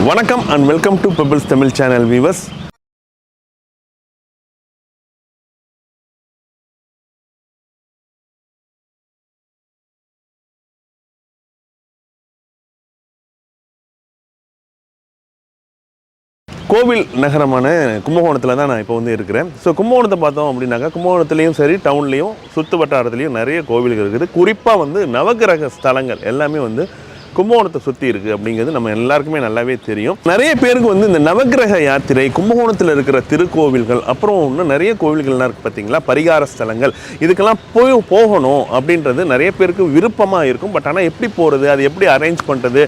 வணக்கம் and welcome to Pebbles Tamil channel viewers கோவில் நகரமான கும்பகோணத்தில் தான் நான் இப்போ வந்து இருக்கிறேன். ஸோ கும்பகோணத்தை பார்த்தோம் அப்படின்னாக்கா கும்பகோணத்துலேயும் சரி டவுன்லேயும் சுற்று வட்டாரத்துலேயும் நிறைய கோவில்கள் இருக்குது. குறிப்பாக வந்து நவகிரக ஸ்தலங்கள் எல்லாமே வந்து கும்பகோணத்தை சுற்றி இருக்குது அப்படிங்கிறது நம்ம எல்லாருக்குமே நல்லாவே தெரியும். நிறைய பேருக்கு வந்து இந்த நவகிரக யாத்திரை கும்பகோணத்தில் இருக்கிற திருக்கோவில்கள் அப்புறம் இன்னும் நிறைய கோவில்கள்லாம் இருக்குது பார்த்தீங்களா பரிகார ஸ்தலங்கள். இதுக்கெல்லாம் போய் போகணும் அப்படின்றது நிறைய பேருக்கு விருப்பமாக இருக்கும். பட் ஆனால் எப்படி போகிறது அது எப்படி அரேஞ்ச் பண்ணுறது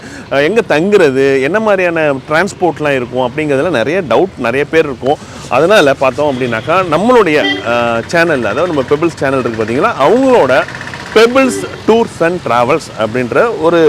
எங்கே தங்குறது என்ன மாதிரியான டிரான்ஸ்போர்ட்லாம் இருக்கும் அப்படிங்கிறதுல நிறைய டவுட் நிறைய பேர் இருக்கும். அதனால் பார்த்தோம் அப்படின்னாக்கா நம்மளுடைய சேனலில் அதாவது நம்ம பெபிள்ஸ் சேனல் இருக்குது பார்த்தீங்களா அவங்களோட பெபிள்ஸ் டூர்ஸ் அண்ட் ட்ராவல்ஸ் அப்படின்ற ஒரு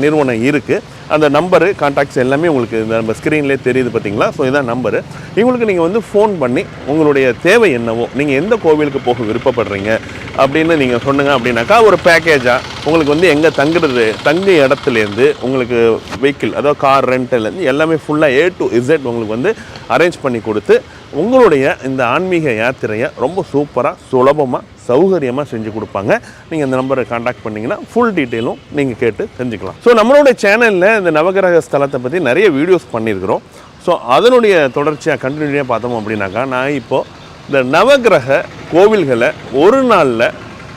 நிறுவனம் இருக்குது அந்த நம்பரு காண்டாக்ட்ஸ் எல்லாமே உங்களுக்கு இந்த நம்ம ஸ்க்ரீன்லேயே தெரியுது பார்த்தீங்களா ஸோ இதான் நம்பரு இவங்களுக்கு நீங்கள் வந்து ஃபோன் பண்ணி உங்களுடைய தேவை என்னவோ நீங்கள் எந்த கோவிலுக்கு போக விருப்பப்படுறீங்க அப்படின்னு நீங்கள் சொன்னுங்க அப்படின்னாக்கா ஒரு பேக்கேஜாக உங்களுக்கு வந்து எங்கே தங்குறது தங்கு இடத்துலேருந்து உங்களுக்கு வெஹிக்கிள் அதாவது கார் ரெண்ட்லேருந்து எல்லாமே ஃபுல்லாக ஏ டு இசட் உங்களுக்கு வந்து அரேஞ்ச் பண்ணி கொடுத்து உங்களுடைய இந்த ஆன்மீக யாத்திரையை ரொம்ப சூப்பராக சுலபமாக சௌகரியமாக செஞ்சு கொடுப்பாங்க. நீங்கள் இந்த நம்பரை காண்டாக்ட் பண்ணிங்கன்னா ஃபுல் டீட்டெயிலும் நீங்கள் கேட்டு தெரிஞ்சுக்கலாம். ஸோ நம்மளோட சேனலில் இந்த நவகிரக ஸ்தலத்தை பற்றி நிறைய வீடியோஸ் பண்ணியிருக்கிறோம். ஸோ அதனுடைய தொடர்ச்சியாக கண்டினியூட்டியாக பார்த்தோம் அப்படின்னாக்கா நான் இப்போது இந்த நவகிரக கோவில்களை ஒரு நாளில்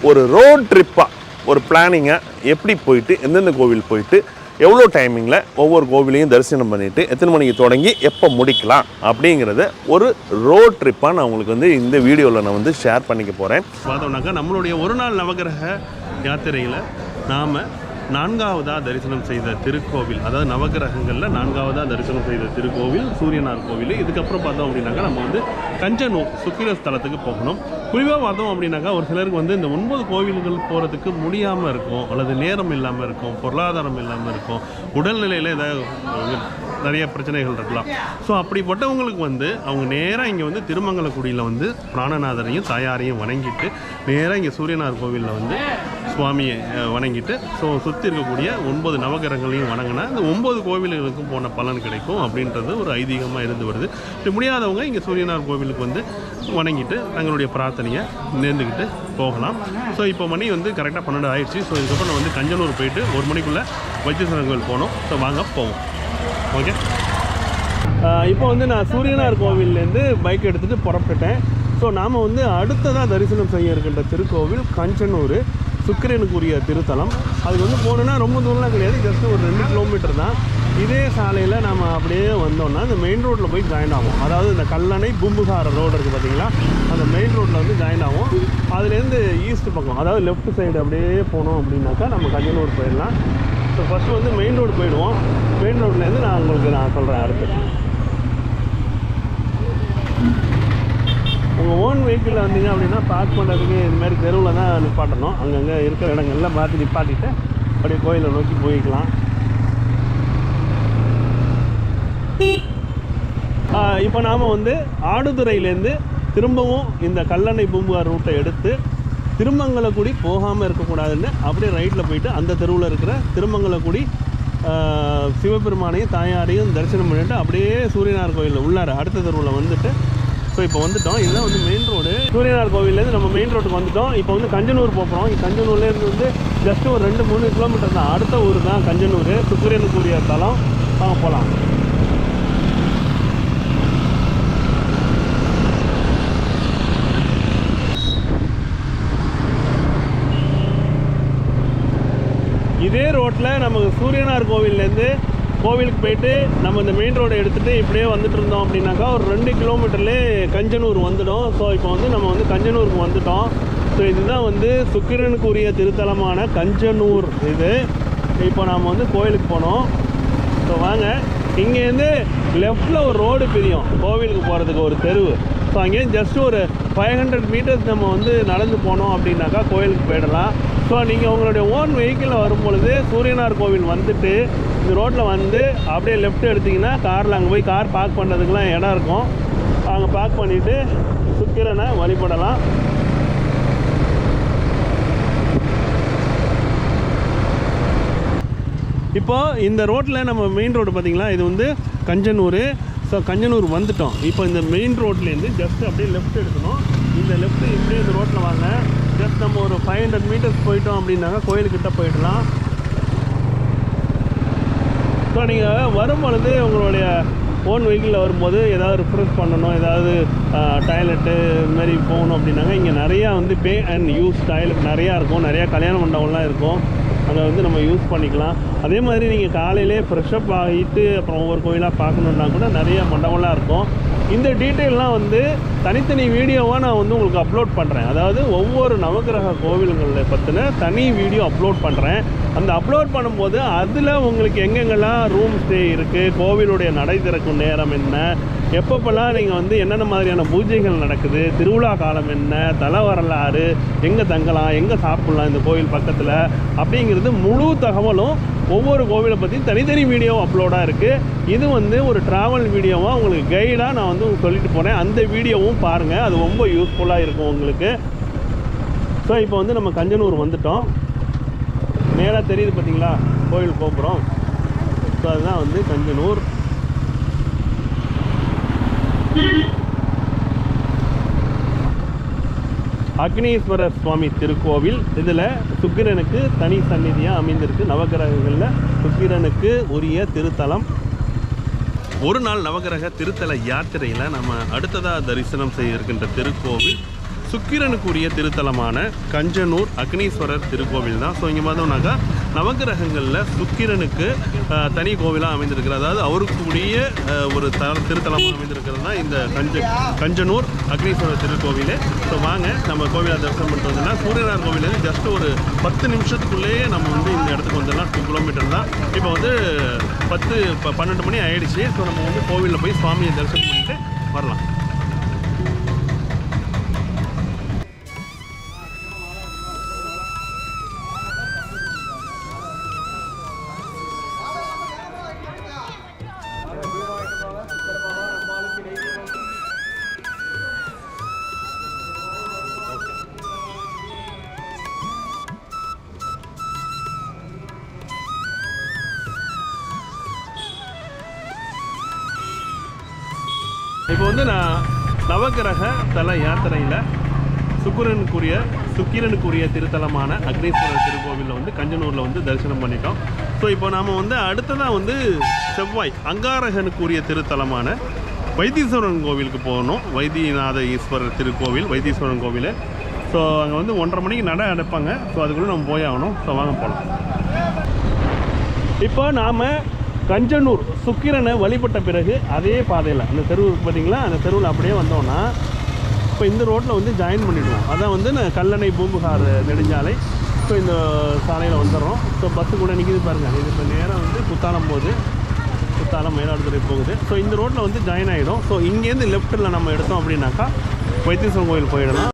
ஒரு ரோட் ட்ரிப்பாக ஒரு பிளானிங்காக எப்படி போயிட்டு எந்தெந்த கோவில் போயிட்டு எவ்வளோ டைமிங்கில் ஒவ்வொரு கோவிலையும் தரிசனம் பண்ணிவிட்டு எத்தனை மணிக்கு தொடங்கி எப்போ முடிக்கலாம் அப்படிங்கிறத ஒரு ரோட் ட்ரிப்பாக நான் உங்களுக்கு வந்து இந்த வீடியோவில் நான் வந்து ஷேர் பண்ணிக்க போகிறேன் பார்த்தோம்னாக்கா நம்மளுடைய ஒரு நாள் நவகிரக யாத்திரையில் நாம் நான்காவதாக தரிசனம் செய்த திருக்கோவில் அதாவது நவகிரகங்களில் நான்காவதாக தரிசனம் செய்த திருக்கோவில் சூரியனார் கோவில். இதுக்கப்புறம் பார்த்தோம் அப்படின்னாக்கா நம்ம வந்து கஞ்சனூர் சுக்கிர ஸ்தலத்துக்கு போகணும். குறிப்பாக பார்த்தோம் அப்படின்னாக்கா ஒரு சிலருக்கு வந்து இந்த ஒன்பது கோவில்கள் போகிறதுக்கு முடியாமல் இருக்கும் அல்லது நேரம் இல்லாமல் இருக்கும் பொருளாதாரம் இல்லாமல் இருக்கும் உடல்நிலையில் ஏதாவது நிறைய பிரச்சனைகள் இருக்கலாம். ஸோ அப்படிப்பட்டவங்களுக்கு வந்து அவங்க நேராக இங்கே வந்து திருமங்கலக்குடியில் வந்து பிராணநாதரையும் தாயாரையும் வணங்கிட்டு நேராக இங்கே சூரியனார் கோவிலில் வந்து சுவாமியை வணங்கிட்டு ஸோ சுற்றி இருக்கக்கூடிய ஒன்பது நவகிரகங்களையும் வணங்கினா இந்த ஒன்பது கோவில்களுக்கும் போன பலன் கிடைக்கும் அப்படின்றது ஒரு ஐதீகமாக இருந்து வருது. இப்படி முடியாதவங்க இங்கே சூரியனார் கோவிலுக்கு வந்து வணங்கிட்டு தங்களுடைய பிரார்த்தனையை நேர்ந்துக்கிட்டு போகலாம். ஸோ இப்போ மணி வந்து கரெக்டாக பன்னெண்டு ஆயிடுச்சு. ஸோ இதுக்கப்புறம் வந்து கஞ்சனூர் போயிட்டு ஒரு மணிக்குள்ளே வைத்தீஸ்வரன் கோவில் போகணும் ஸோ வாங்க போவோம். ஓகே இப்போ வந்து நான் சூரியனார் கோவில்லேருந்து பைக் எடுத்துகிட்டு புறப்பட்டுட்டேன். ஸோ நாம் வந்து அடுத்ததாக தரிசனம் செய்ய இருக்கின்ற திருக்கோவில் கஞ்சனூர் சுக்கிரனுக்குரிய திருத்தலம். அதுக்கு வந்து போனோன்னா ரொம்ப தூரம்லாம் கிடையாது ஜஸ்ட் ஒரு ரெண்டு கிலோமீட்டர் தான். இதே சாலையில் நம்ம அப்படியே வந்தோம்னா இந்த மெயின் ரோட்டில் போய் ஜாயின் ஆகும் அதாவது இந்த கல்லணை பூம்புகார ரோடு இருக்குது பார்த்தீங்களா அந்த மெயின் ரோட்டில் வந்து ஜாயின் ஆகும் அதுலேருந்து ஈஸ்ட் பக்கம் அதாவது லெஃப்ட் சைடு அப்படியே போனோம் அப்படின்னாக்கா நம்ம கஞ்சனூர் போயிடலாம். ஸோ ஃபஸ்ட்டு வந்து மெயின் ரோடு போயிடுவோம். மெயின் ரோட்லேருந்து நான் உங்களுக்கு நான் சொல்கிறேன் அடுத்து. உங்கள் ஓன் வெஹிக்கிளில் வந்தீங்க அப்படின்னா பார்க் பண்ணுறதுக்கு இது மாதிரி தெருவில் தான் நிப்பாட்டணும். அங்கங்கே இருக்கிற இடங்கள்லாம் பார்த்து நிப்பாட்டிட்டு அப்படியே கோயிலை நோக்கி போய்க்கலாம். இப்போ நாம் வந்து ஆடுதுறையிலேருந்து திரும்பவும் இந்த கல்லணை பூம்புகார் ரூட்டை எடுத்து திருமங்கலக்குடி போகாமல் இருக்கக்கூடாதுன்னு அப்படியே ரைட்டில் போயிட்டு அந்த தெருவில் இருக்கிற திருமங்கலக்குடி சிவபெருமானையும் தாயாரையும் தரிசனம் பண்ணிட்டு அப்படியே சூரியனார் கோயிலில் உள்ளார அடுத்த தெருவில் வந்துட்டு ஸோ இப்போ வந்துட்டோம். இதுதான் வந்து மெயின் ரோடு சூரியனார் கோவில்லேருந்து நம்ம மெயின் ரோட்டுக்கு வந்துட்டோம். இப்போ வந்து கஞ்சனூர் போகிறோம் கஞ்சனூர்லேருந்து வந்து ஜஸ்ட் ஒரு ரெண்டு மூணு கிலோமீட்டர் தான். அடுத்த ஊர் தான் கஞ்சனூர். சுக்கிரனுக்குரிய தலம். வாங்க போகலாம் இதே ரோட்டில் நமக்கு சூரியனார் கோவில்லேருந்து கோவிலுக்கு போயிட்டு நம்ம இந்த மெயின் ரோடை எடுத்துகிட்டு இப்படியே வந்துட்டு இருந்தோம் அப்படின்னாக்கா ஒரு ரெண்டு கிலோமீட்டர்லேயே கஞ்சனூர் வந்துடும். ஸோ இப்போ வந்து நம்ம வந்து கஞ்சனூருக்கு வந்துட்டோம். ஸோ இதுதான் வந்து சுக்கிரனுக்குரிய திருத்தலமான கஞ்சனூர் இது. இப்போ நாம் வந்து கோயிலுக்கு போனோம். ஸோ வாங்க. இங்கேருந்து லெஃப்டில் ஒரு ரோடு பிரியும். கோவிலுக்கு போகிறதுக்கு ஒரு தெருவு. ஸோ அங்கேயும் ஜஸ்ட் ஒரு ஃபைவ் ஹண்ட்ரட் மீட்டர்ஸ் நம்ம வந்து நடந்து போனோம் அப்படின்னாக்கா கோயிலுக்கு போயிடலாம். ஸோ நீங்கள் உங்களுடைய ஓன் வெஹிக்கிளில் வரும் பொழுது சூரியனார் கோவில் வந்துட்டு இந்த ரோட்டில் வந்து அப்படியே லெஃப்ட் எடுத்தீங்கன்னா காரில் அங்கே போய் கார் பார்க் பண்ணுறதுக்குலாம் இடம் இருக்கும். அங்கே பார்க் பண்ணிவிட்டு சுக்கிரனை வழிபடலாம். இப்போ இந்த ரோட்டில் நம்ம மெயின் ரோடு பார்த்திங்களா இது வந்து கஞ்சனூர். ஸோ கஞ்சனூர் வந்துட்டோம். இப்போ இந்த மெயின் ரோட்லேருந்து ஜஸ்ட் அப்படியே லெஃப்ட் எடுக்கணும். இந்த லெஃப்ட் இப்படியே இந்த ரோட்டில் வாங்க. ஜஸ்ட் நம்ம ஒரு ஃபைவ் ஹண்ட்ரட் மீட்டர்ஸ் போயிட்டோம் அப்படின்னாங்க கோயிலுக்கிட்ட போயிடலாம். ஸோ நீங்கள் வரும்பொழுது உங்களுடைய ஓன் வெஹிக்கிளில் வரும்போது ஏதாவது ரிஃப்ரெஷ் பண்ணணும். ஏதாவது டாய்லெட்டு இதுமாரி போகணும் அப்படின்னாங்க இங்கே நிறையா வந்து பே அண்ட் யூஸ் டாய்லெட் நிறையா இருக்கும். நிறையா கல்யாண மண்டபம்லாம் இருக்கும். அதை வந்து நம்ம யூஸ் பண்ணிக்கலாம். அதே மாதிரி நீங்கள் காலையிலே ஃப்ரெஷ்அப் ஆகிட்டு அப்புறம் ஒவ்வொரு கோயிலாக பார்க்கணுன்னா கூட நிறைய மண்டபம்லாம் இருக்கும். இந்த டீட்டெயிலெலாம் வந்து தனித்தனி வீடியோவாக நான் வந்து உங்களுக்கு அப்லோட் பண்ணுறேன் அதாவது ஒவ்வொரு நவகிரக கோவில்களை பற்றின தனி வீடியோ அப்லோட் பண்ணுறேன் அந்த அப்லோட் பண்ணும்போது அதில் உங்களுக்கு எங்கெங்கெல்லாம் ரூம் ஸ்டே இருக்குது கோவிலுடைய நடை திறக்கும் நேரம் என்ன எப்பப்பெல்லாம் நீங்கள் வந்து என்னென்ன மாதிரியான பூஜைகள் நடக்குது? திருவிழா காலம் என்ன? தலை வரலாறு எங்கே தங்கலாம் எங்கே சாப்பிட்லாம் இந்த கோவில் பக்கத்தில்? அப்படிங்கிறது முழு தகவலும் ஒவ்வொரு கோவிலை பற்றி தனித்தனி வீடியோ அப்லோடாக இருக்குது இது வந்து ஒரு ட்ராவல் வீடியோவாக உங்களுக்கு கைடாக நான் வந்து சொல்லிட்டு போனேன் அந்த வீடியோவும் பாருங்கள் அது ரொம்ப யூஸ்ஃபுல்லாக இருக்கும் உங்களுக்கு. ஸோ இப்போ வந்து நம்ம கஞ்சனூர் வந்துட்டோம். நேராக தெரியுது பார்த்தீங்களா கோவில் கோபுரம். ஸோ அதுதான் வந்து கஞ்சனூர். அக்னீஸ்வரர் சுவாமி திருக்கோவில். இதில் சுக்கிரனுக்கு தனி சந்நிதியாக அமைந்திருக்கு. நவகிரகங்களில் சுக்கிரனுக்கு உரிய திருத்தலம். ஒரு நாள் நவகிரக திருத்தல யாத்திரையில் நம்ம அடுத்ததாக தரிசனம் செய்ய இருக்கின்ற திருக்கோவில் சுக்கிரனுக்குரிய திருத்தலமான கஞ்சனூர் அக்னீஸ்வரர் திருக்கோவில் தான். ஸோ இங்கே பார்த்தோம்னாக்கா நவகிரகங்களில் சுக்கிரனுக்கு தனி கோவிலாக அமைந்திருக்கிறது. அதாவது அவருக்குரிய ஒரு த திருத்தலமாக அமைந்திருக்கிறது தான் இந்த கஞ்ச கஞ்சனூர் அக்னீஸ்வரர் திருக்கோவில். ஸோ வாங்க நம்ம கோவிலை தரிசனம் பண்ணுறதுன்னா சூரியனார் கோவிலேருந்து ஜஸ்ட் ஒரு பத்து நிமிஷத்துக்குள்ளேயே நம்ம வந்து இந்த இடத்துக்கு வந்துடலாம். டூ கிலோமீட்டர் தான். இப்போ வந்து பத்து பன்னெண்டு மணி ஆயிடுச்சு. ஸோ நம்ம வந்து கோவிலில் போய் சுவாமியை தரிசனம் பண்ணிட்டு வரலாம். இப்போ வந்து நான் நவகிரக தல யாத்திரையில் சுக்கிரனுக்குரிய சுக்கிரனுக்குரிய திருத்தலமான அக்னீஸ்வரர் திருக்கோவிலில் வந்து கஞ்சனூரில் வந்து தரிசனம் பண்ணிட்டோம். ஸோ இப்போ நாம் வந்து அடுத்ததாக வந்து செவ்வாய் அங்காரகனுக்குரிய திருத்தலமான வைத்தீஸ்வரன் கோவிலுக்கு போகணும். வைத்தியநாத ஈஸ்வரர் திருக்கோவில் வைத்தீஸ்வரன் கோவில். ஸோ அங்கே வந்து ஒன்றரை மணிக்கு நடை அடைப்பாங்க ஸோ அதுக்குள்ளே நம்ம போய் ஆகணும். ஸோ வாங்க போகலாம் இப்போ நாம் கஞ்சனூர் சுக்கிரனை வழிபட்ட பிறகு அதே பாதையில் அந்த தெருவு பார்த்தீங்களா? அந்த தெருவில் அப்படியே வந்தோம்னா இப்போ இந்த ரோட்டில் வந்து ஜாயின் பண்ணிவிடுவோம் அதான் வந்து நான் கல்லணை பூம்புகார் நெடுஞ்சாலை. ஸோ இந்த சாலையில் வந்துடுறோம். ஸோ பஸ்ஸு கூட நிற்கிது பாருங்கள் இது இப்போ நேரம் வந்து குத்தாலம் போகுது. குத்தாலம் மயிலாடுதுறை போகுது. ஸோ இந்த ரோட்டில் வந்து ஜாயின் ஆகிடும் ஸோ இங்கேருந்து லெஃப்ட்டில் நம்ம எடுத்தோம் அப்படின்னாக்கா வைத்தீஸ்வரன் கோயில் போயிடலாம்.